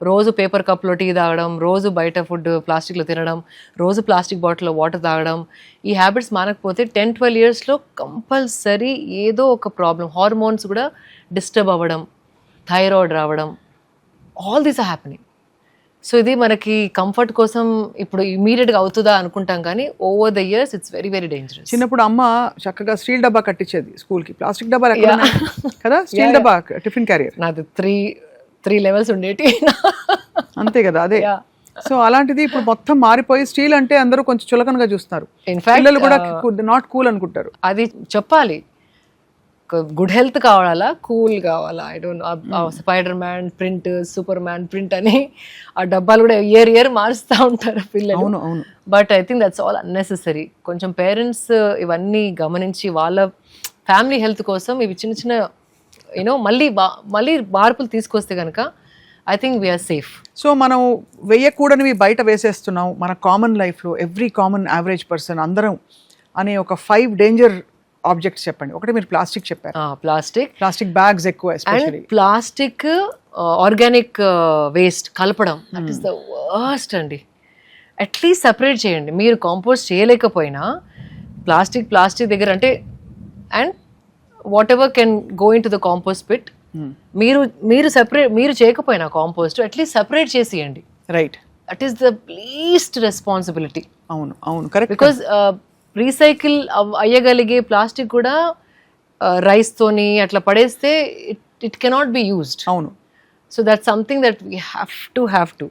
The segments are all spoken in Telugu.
రోజు పేపర్ కప్లో టీ తాగడం రోజు బయట ఫుడ్ ప్లాస్టిక్లో తినడం రోజు ప్లాస్టిక్ బాటిల్లో వాటర్ తాగడం ఈ హ్యాబిట్స్ మానకపోతే టెన్ ట్వెల్వ్ ఇయర్స్లో కంపల్సరీ ఏదో ఒక ప్రాబ్లం హార్మోన్స్ కూడా డిస్టర్బ్ అవ్వడం థైరాయిడ్ రావడం all these are happening. So ఇది మనకి కంఫర్ట్ కోసం ఇప్పుడు ఇమీడియట్గా అవుతుందా అనుకుంటాం కానీ over the years it's very very dangerous. చిన్నప్పుడు అమ్మ చక్కగా స్టీల్ డబ్బా కట్టించేది స్కూల్కి ప్లాస్టిక్ ఉన్నాయి? కదా? స్టీల్ డబ్బా టిఫిన్ క్యారియర్. నాది త్రీ త్రీ లెవెల్స్ ఉండేటి. అంతే కదా అదే. సో అలాంటిది ఇప్పుడు మొత్తం మారిపోయి స్టీల్ అంటే అందరూ కొంచెం చులకనగా చూస్తున్నారు పిల్లలు కూడా నాట్ కూల్ అనుకుంటారు. అది చెప్పాలి. గుడ్ హెల్త్ కావాలా కూల్ కావాలా? I don't Spider Man print Superman print అని ఆ డబ్బాలు కూడా ఇయర్ ఇయర్ మారుస్తూ ఉంటారు పిల్లలు. అవును అవును. But I think that's all unnecessary కొంచెం పేరెంట్స్ ఇవన్నీ గమనించి వాళ్ళ ఫ్యామిలీ హెల్త్ కోసం ఇవి చిన్న చిన్న యూనో మళ్ళీ మళ్ళీ మార్పులు తీసుకొస్తే కనుక I think we're safe so మనం వేయకూడనివి బయట వేసేస్తున్నాం. మన కామన్ లైఫ్లో ఎవ్రీ కామన్ యావరేజ్ పర్సన్ అందరం అనే ఒక ఫైవ్ డేంజర్ ఆబ్జెక్ట్స్ చెప్పండి. ఒకటి మీరు ప్లాస్టిక్ చెప్పారు. ప్లాస్టిక్. ప్లాస్టిక్ బ్యాగ్స్ ఎక్కువ అండ్ ప్లాస్టిక్ ఆర్గానిక్ వేస్ట్ కలపడం దట్ ఈస్ ద వర్స్ట్ అండి. అట్లీస్ట్ సపరేట్ చేయండి. మీరు కాంపోస్ట్ చేయలేకపోయినా ప్లాస్టిక్ ప్లాస్టిక్ దగ్గర అంటే and whatever can go into the compost pit మీరు మీరు సపరేట్ మీరు చేయకపోయినా కాంపోస్ట్ అట్లీస్ట్ సపరేట్ చేసేయండి. Right that is the least responsibility అవును అవును కరెక్ట్ బికాజ్ రీసైకిల్ అయ్యగలిగే ప్లాస్టిక్ కూడా రైస్తోని అట్లా పడేస్తే it it cannot be used అవును. So that something that we have to have to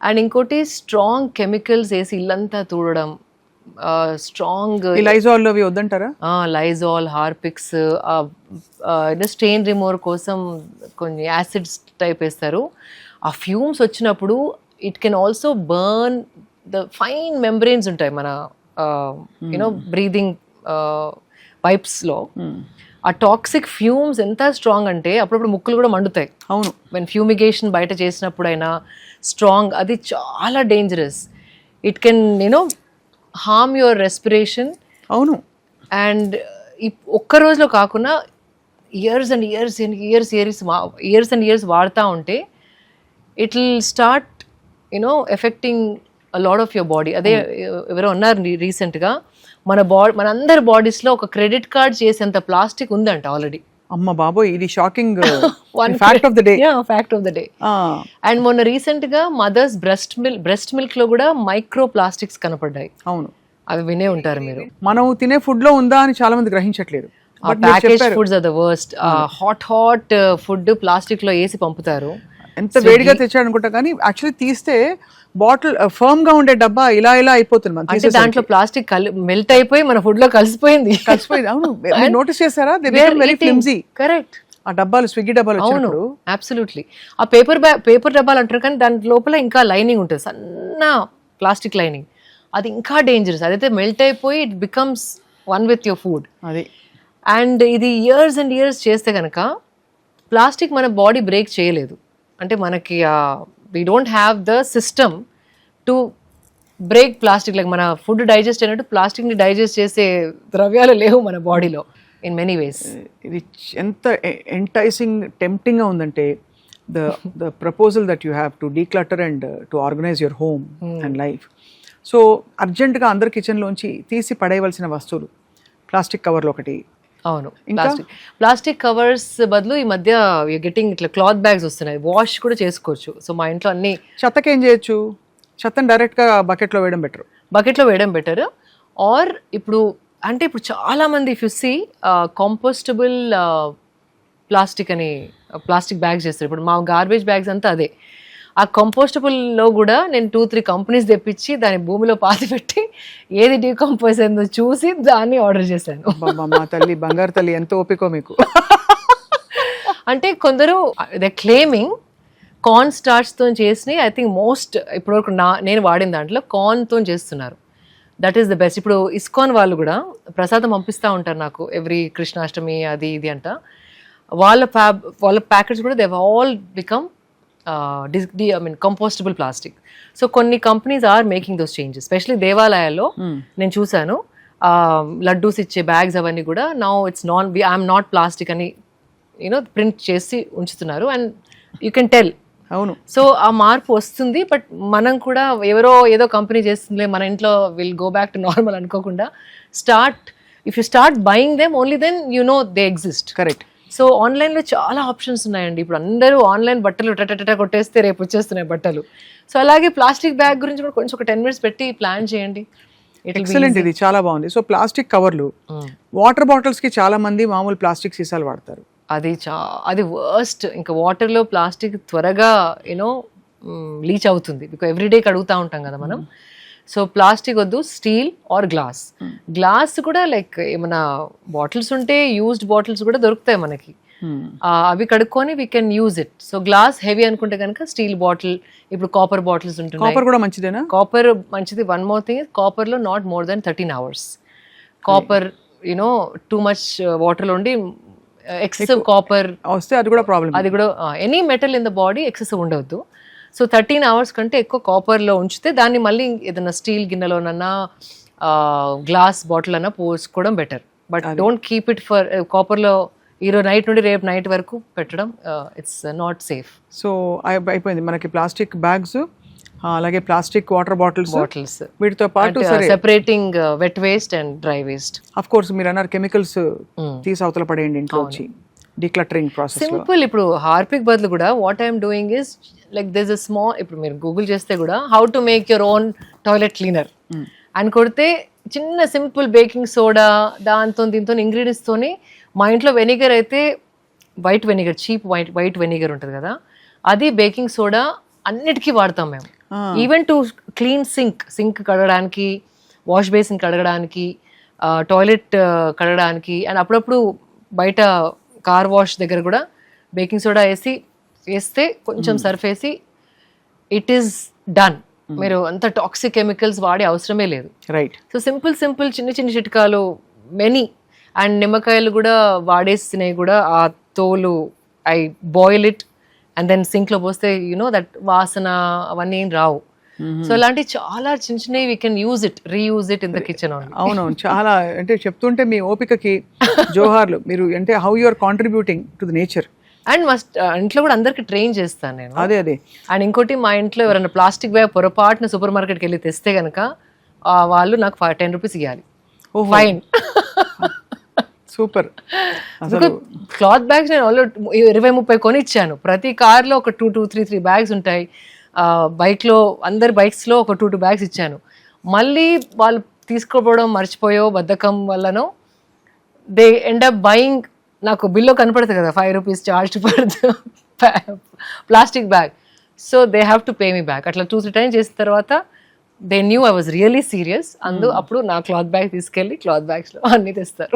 and ఇంకోటి స్ట్రాంగ్ కెమికల్స్ వేసి ఇల్లంతా తూడడం స్ట్రాంగ్ లైజాల్ అవి వద్దంటారా? లైజాల్ హార్పిక్స్ స్టెయిన్ రిమూవర్ కోసం కొన్ని యాసిడ్స్ టైప్ వేస్తారు. ఆ ఫ్యూమ్స్ వచ్చినప్పుడు it can also burn the fine membranes ఉంటాయి మన యునో బ్రీదింగ్ పైప్స్లో ఆ టాక్సిక్ ఫ్యూమ్స్ ఎంత స్ట్రాంగ్ అంటే అప్పుడప్పుడు ముక్కులు కూడా మండుతాయి. అవును. వెన్ ఫ్యూమిగేషన్ బయట చేసినప్పుడైనా స్ట్రాంగ్ అది చాలా dangerous it can you know harm your respiration అవును. అండ్ ఒక్క రోజులో కాకుండా years and years and years years years and years వాడుతూ ఉంటే it will start you know affecting lot of your body అదే ఎవరో ఉన్నారు రీసెంట్గా మన బాడీ మన అందరి బాడీస్లో ఒక క్రెడిట్ కార్డ్ చేసేంత ప్లాస్టిక్ ఉందంట ఆల్రెడీ అమ్మ బాబోయ్ ఇది shocking. Fact of the day fact of the day and మొన్న రీసెంట్గా మదర్స్ బ్రెస్ట్ మిల్క్ బ్రెస్ట్ మిల్క్లో కూడా మైక్రో ప్లాస్టిక్స్ కనపడ్డాయి. అవును. అవి వినే ఉంటారు మీరు. మనం తినే ఫుడ్లో ఉందా అని చాలా మంది గ్రహించట్లేదు package foods are the worst hot hot food ప్లాస్టిక్లో వేసి పంపుతారు. ఎంత వేడిగా తెచ్చాడు అనుకుంటా కానీ యాక్చువల్లీ తీస్తే బాటిల్ ఫర్మ్గా ఉండే డబ్బా ఇలా ఇలా అయిపోతుంది మనం అంటే దాంట్లో ప్లాస్టిక్ మెల్ట్ అయిపోయి మన ఫుడ్లో కలిసిపోయింది. కలిసిపోయింది. అవును. నోటీస్ చేశారా? దే వెరీ ఫ్లిమ్జీ కరెక్ట్ ఆ డబ్బాలు స్విగ్గీ డబ్బాలు అవును. అబ్సల్యూట్లీ ఆ పేపర్ బ్యాగ్ పేపర్ డబ్బాలు అంటారు కానీ దాని లోపల ఇంకా లైనింగ్ ఉంటుంది. సన్న ప్లాస్టిక్ లైనింగ్. అది ఇంకా డేంజరస్ అదైతే మెల్ట్ అయిపోయి it becomes one with your food అది. అండ్ ఇది ఇయర్స్ అండ్ ఇయర్స్ చేస్తే కనుక ప్లాస్టిక్ మన బాడీ బ్రేక్ చేయలేదు. అంటే మనకి we don't have the system to break plastic like మన ఫుడ్ డైజెస్ట్ అయినట్టు ప్లాస్టిక్ని డైజెస్ట్ చేసే ద్రవ్యాలు లేవు మన బాడీలో ఇన్ మెనీ వేస్ ఇది ఎంత ఎంటైసింగ్ టెంప్టింగ్గా ఉందంటే the the proposal that you have to declutter and to organise your home and life so అర్జెంటుగా అందరి కిచెన్లోంచి తీసి పడేయవలసిన వస్తువులు ప్లాస్టిక్ కవర్లు ఒకటి అవును. ప్లాస్టిక్. ప్లాస్టిక్ కవర్స్ బదులు ఈ మధ్య గెటింగ్ ఇట్లా క్లాత్ బ్యాగ్స్ వస్తున్నాయి. వాష్ కూడా చేసుకోవచ్చు. సో మా ఇంట్లో అన్ని చెత్తకి ఏం చేయొచ్చు? చెత్తను డైరెక్ట్గా బకెట్లో వేయడం బెటర్. బకెట్లో వేయడం బెటర్. ఆర్ ఇప్పుడు అంటే ఇప్పుడు చాలా మంది if you see compostable plastic అని ప్లాస్టిక్ బ్యాగ్స్ చేస్తారు. ఇప్పుడు మా గార్బేజ్ బ్యాగ్స్ అంతా అదే. ఆ కంపోస్టబుల్లో కూడా నేను టూ త్రీ కంపెనీస్ తెప్పించి దాని భూమిలో పాతి పెట్టి ఏది డీకంపోజ్ అయిందో చూసి దాన్ని ఆర్డర్ చేశాను. మా తల్లి బంగారు తల్లి ఎంత ఓపికో మీకు? అంటే కొందరు ద క్లెయిమింగ్ కార్న్ స్టార్చ్తో చేసి ఐ థింక్ మోస్ట్ ఇప్పటివరకు నా నేను వాడిన దాంట్లో కార్న్తో చేస్తున్నారు. దట్ ఈస్ ద బెస్ట్ ఇప్పుడు ఇస్కాన్ వాళ్ళు కూడా ప్రసాదం పంపిస్తూ ఉంటారు నాకు ఎవ్రీ కృష్ణాష్టమి అది ఇది అంట. వాళ్ళ ఫ్యాబ్ వాళ్ళ ప్యాకెట్స్ కూడా they all become this I mean compostable plastic so కొన్ని companies are making those changes specially దేవాలయాల్లో నేను చూశాను. లడ్డూస్ ఇచ్చే బ్యాగ్స్ అవన్నీ కూడా now it's non I'm not plastic అని యూనో ప్రింట్ చేసి ఉంచుతున్నారు. అండ్ యూ కెన్ టెల్ అవును. సో ఆ మార్పు వస్తుంది బట్ మనం కూడా ఎవరో ఏదో కంపెనీ చేస్తుందిలే మన ఇంట్లో will go back to normal అనుకోకుండా start if you start buying them only then you know they exist correct so ఆన్లైన్లో చాలా ఆప్షన్స్ ఉన్నాయండి. ఇప్పుడు అందరూ ఆన్లైన్ బట్టలు టటట కొట్టేస్తే రేపు వచ్చేస్తున్నాయి బట్టలు. సో అలాగే ప్లాస్టిక్ బ్యాగ్ గురించి కూడా కొంచెం ఒక టెన్ మినిట్స్ పెట్టి ప్లాన్ చేయండి. ఎక్సలెంట్ ఇది. చాలా బాగుంది. సో ప్లాస్టిక్ కవర్లు Mm. వాటర్ బాటిల్స్కి చాలా మంది మామూలు ప్లాస్టిక్ సీసాలు వాడతారు. అది చా అది వర్స్ట్ ఇంకా వాటర్లో ప్లాస్టిక్ త్వరగా యూనో లీచ్ అవుతుంది. బికాస్ ఎవ్రీడే కడుగుతూ ఉంటాం కదా మనం. సో ప్లాస్టిక్ వద్దు స్టీల్ ఆర్ గ్లాస్ గ్లాస్ కూడా లైక్ ఏమైనా బాటిల్స్ ఉంటే యూజ్డ్ బాటిల్స్ కూడా దొరుకుతాయి మనకి. ఆ, అవి కడుక్కొని we can use it so glass heavy అనుకుంటే కనుక స్టీల్ బాటిల్ ఇప్పుడు కాపర్ బాటిల్స్ ఉంటున్నాయి. కాపర్ కూడా మంచిదేనా? కాపర్ మంచిది. One more thing కాపర్లో not more than thirteen hours copper you know too much వాటర్లో ఉండి ఎక్సెసివ్ కాపర్ వస్తే అది కూడా ప్రాబ్లం అది కూడా any metal in the body excessive ఉండవద్దు. సో థర్టీన్ అవర్స్ కంటే ఎక్కువ కాపర్లో ఉంచితే దాన్ని మళ్ళీ ఏదైనా స్టీల్ గిన్నెలోనన్నా గ్లాస్ బాటిల్ అన్నా పోసుకోవడం better. But don't keep it for కాపర్లో ఈరోజు నైట్ నుండి రేపు నైట్ వరకు పెట్టడం ఇట్స్ నాట్ సేఫ్. సో అయిపోయింది. మనకి ప్లాస్టిక్ బ్యాగ్స్ అలాగే ప్లాస్టిక్ వాటర్ బాటిల్స్ బాటిల్స్. వీటితో పాటు separating wet waste and dry waste of course మీరు అన్నారు కెమికల్స్ తీసి అవతల పడేయండి ఇంట్లో వచ్చి. డీక్లటరింగ్ ప్రాసెస్ సింపుల్ ఇప్పుడు హార్పిక్ బదులు కూడా what I'm doing is like this a small ఇప్పుడు మీరు గూగుల్ చేస్తే కూడా how to make your own toilet cleaner అని కొడితే చిన్న సింపుల్ బేకింగ్ సోడా దాంతో దీంతో ఇంగ్రీడియంట్స్ తోని మా ఇంట్లో వెనిగర్ అయితే white vinegar cheap white white vinegar ఉంటుంది కదా అది బేకింగ్ సోడా అన్నిటికీ వాడతాం మేము. Even to clean sink sink కడగడానికి వాష్ బేసిన్ కడగడానికి టాయిలెట్ కడగడానికి అండ్ అప్పుడప్పుడు బయట కార్ వాష్ దగ్గర కూడా బేకింగ్ సోడా వేసి వేస్తే కొంచెం సర్ఫ్ వేసి ఇట్ ఈస్ డన్ మీరు అంత టాక్సిక్ కెమికల్స్ వాడే అవసరమే లేదు. రైట్ సో సింపుల్ సింపుల్ చిన్న చిన్న చిట్కాలు మెనీ అండ్ నిమ్మకాయలు కూడా వాడేసినవి కూడా ఆ తోలు I boil it and then సింక్లో పోస్తే యునో దట్ వాసన అవన్నీ ఏం రావు. సో ఇలాంటి చాలా చిన్న చిన్నవి we can use it reuse it in the kitchen అవునవును చాలా అంటే చెప్తుంటే మీ ఓపికకి జోహార్లు మీరు అంటే how you are contributing to the nature and must ఇంట్లో కూడా అందరికి ట్రైన్ చేస్తాను నేను. అదే అదే. అండ్ ఇంకోటి మా ఇంట్లో ఎవరైనా ప్లాస్టిక్ బ్యాగ్ పొరపాటున సూపర్ మార్కెట్కి వెళ్ళి తెస్తే కనుక వాళ్ళు నాకు టెన్ రూపీస్ ఇవ్వాలి ఓహో. Fine super. క్లాత్ బ్యాగ్స్ నేను ఆల్రెడీ ఇరవై ముప్పై కొని ఇచ్చాను ప్రతి కార్లో ఒక two two three three bags ఉంటాయి. బైక్లో అందరి బైక్స్లో ఒక టూ టూ బ్యాగ్స్ ఇచ్చాను. మళ్ళీ వాళ్ళు తీసుకోపోవడం మర్చిపోయో బద్ధకం వల్లనో దే ఎండ్ అప్ బయింగ్ నాకు బిల్లో కనపడుతుంది కదా five rupees charge for plastic bag. So they have to pay me back అట్లా టూ త్రీ టైమ్స్ చేసిన తర్వాత they knew I was really serious. అందు అప్పుడు నా క్లాత్ బ్యాగ్ తీసుకెళ్ళి క్లాత్ బ్యాగ్స్లో అన్నీ తెస్తారు.